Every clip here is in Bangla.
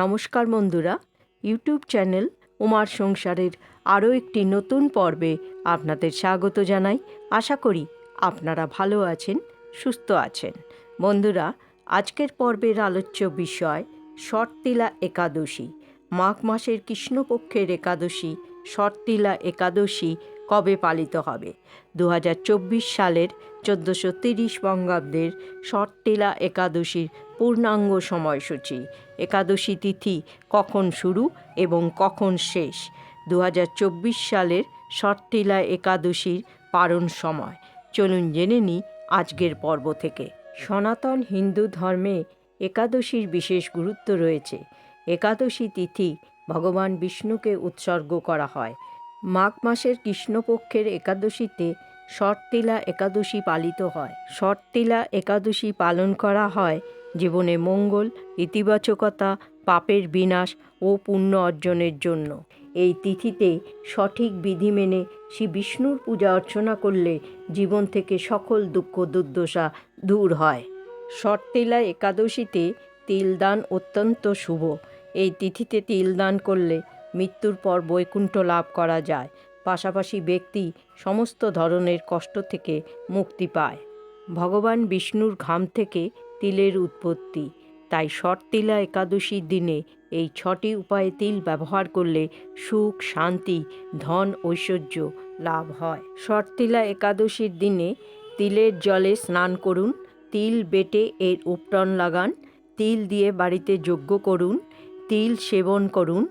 নমস্কার বন্ধুরা, ইউটিউব চ্যানেল উমার সংসারের আরও একটি নতুন পর্বে আপনাদের স্বাগত জানাই। আশা করি আপনারা ভালো আছেন, সুস্থ আছেন। বন্ধুরা, আজকের পর্বের আলোচ্য বিষয় শর্তিলা একাদশী। মাঘ মাসের কৃষ্ণপক্ষের একাদশী, শর্তিলা একাদশী কবে পালিত হবে? দু হাজার চব্বিশ সালের চোদ্দোশো তিরিশ বঙ্গাব্দের শর্তিলা একাদশীর পূর্ণাঙ্গ সময়সূচি। একাদশী তিথি কখন শুরু এবং কখন শেষ? দু হাজার চব্বিশ সালের শর্তিলা একাদশীর পারণ সময়। চলুন জেনে নিই আজকের পর্ব থেকে। সনাতন হিন্দু ধর্মে একাদশীর বিশেষ গুরুত্ব রয়েছে। একাদশী তিথি ভগবান বিষ্ণুকে উৎসর্গ করা হয়। মাঘ মাসের কৃষ্ণপক্ষের একাদশীতে শর্তিলা একাদশী পালিত হয়। শর্তিলা একাদশী পালন করা হয় জীবনে মঙ্গল, ইতিবাচকতা, পাপের বিনাশ ও পুণ্য অর্জনের জন্য। এই তিথিতে সঠিক বিধি মেনে শ্রী বিষ্ণুর পূজা অর্চনা করলে জীবন থেকে সকল দুঃখ দুর্দশা দূর হয়। শর্তিলা একাদশীতে তিলদান অত্যন্ত শুভ। এই তিথিতে তিলদান করলে মৃত্যুর পর বৈকুণ্ঠ লাভ করা যায়। পাশাপাশি ব্যক্তি সমস্ত ধরনের কষ্ট থেকে মুক্তি পায়। ভগবান বিষ্ণুর ঘাম থেকে তিলের উৎপত্তি। তাই শর্তিলা একাদশীর দিনে এই ছটি উপায়ে তিল ব্যবহার করলে সুখ, শান্তি, ধন, ঐশ্বর্য লাভ হয়। শর্তিলা একাদশীর দিনে তিলের জলে স্নান করুন, তিল বেটে এর উপটন লাগান, তিল দিয়ে বাড়িতে যজ্ঞ করুন, তিল সেবন করুন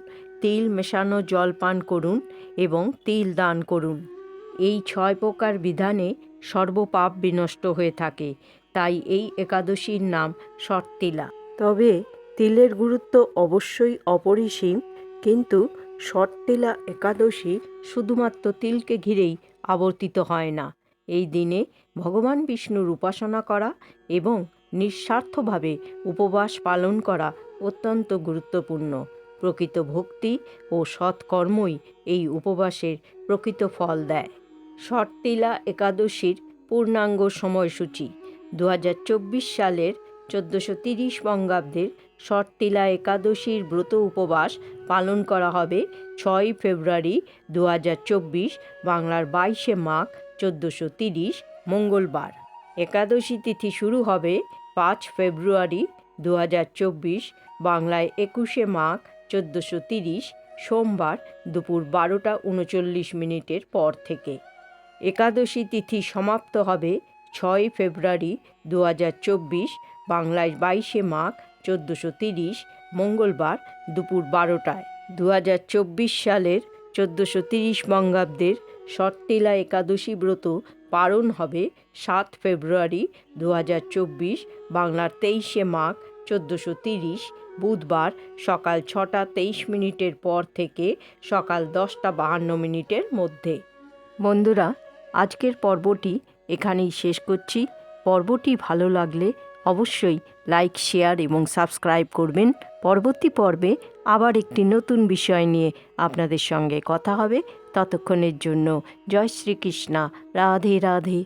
তিল মেশানো জল পান করুন এবং তিল দান করুন। এই ছয় প্রকার বিধানে সর্বপাপ বিনষ্ট হয়ে থাকে। তাই এই একাদশীর নাম শর্তিলা তবে তিলের গুরুত্ব অবশ্যই অপরিসীম কিন্তু শর্তিলা একাদশী শুধুমাত্র তিলকে ঘিরেই আবর্তিত হয় না। এই দিনে ভগবান বিষ্ণুর উপাসনা করা এবং নিঃস্বার্থভাবে উপবাস পালন করা অত্যন্ত গুরুত্বপূর্ণ। প্রকৃত ভক্তি ও সৎকর্মই এই উপবাসের প্রকৃত ফল দেয়। শর্তিলা একাদশীর পূর্ণাঙ্গ সময়সূচি দু হাজার চব্বিশ সালের চোদ্দোশো তিরিশ বঙ্গাব্দের শর্তিলা একাদশীর ব্রত উপবাস পালন করা হবে ছয় ফেব্রুয়ারি দু হাজার চব্বিশ, বাংলার বাইশে মাঘ চোদ্দোশো তিরিশ, মঙ্গলবার। একাদশী তিথি শুরু হবে পাঁচ ফেব্রুয়ারি দু হাজার চব্বিশ, বাংলায় একুশে মাঘ চোদ্দোশো তিরিশ সোমবার দুপুর বারোটা উনচল্লিশ মিনিটের পর থেকে। একাদশী তিথি সমাপ্ত হবে ছয় ফেব্রুয়ারি দু হাজার চব্বিশ, বাংলায় বাইশে মাঘ চোদ্দোশো তিরিশ, মঙ্গলবার দুপুর বারোটায়। দু হাজার চব্বিশ সালের চোদ্দোশো তিরিশ বঙ্গাব্দের শর্তিলা একাদশী ব্রত পালন হবে সাত ফেব্রুয়ারি দু হাজার চব্বিশ, বাংলার তেইশে মাঘ চোদ্দোশো তিরিশ বুধবার সকাল ছটা তেইশ মিনিটের পর থেকে সকাল দশটা বাহান্ন মিনিটের মধ্যে। বন্ধুরা, আজকের পর্বটি এখানেই শেষ করছি। পর্বটি ভালো লাগলে অবশ্যই লাইক, শেয়ার এবং সাবস্ক্রাইব করবেন। পরবর্তী পর্বে আবার একটি নতুন বিষয় নিয়ে আপনাদের সঙ্গে কথা হবে। ততক্ষণের জন্য জয় শ্রীকৃষ্ণা। রাধে রাধে।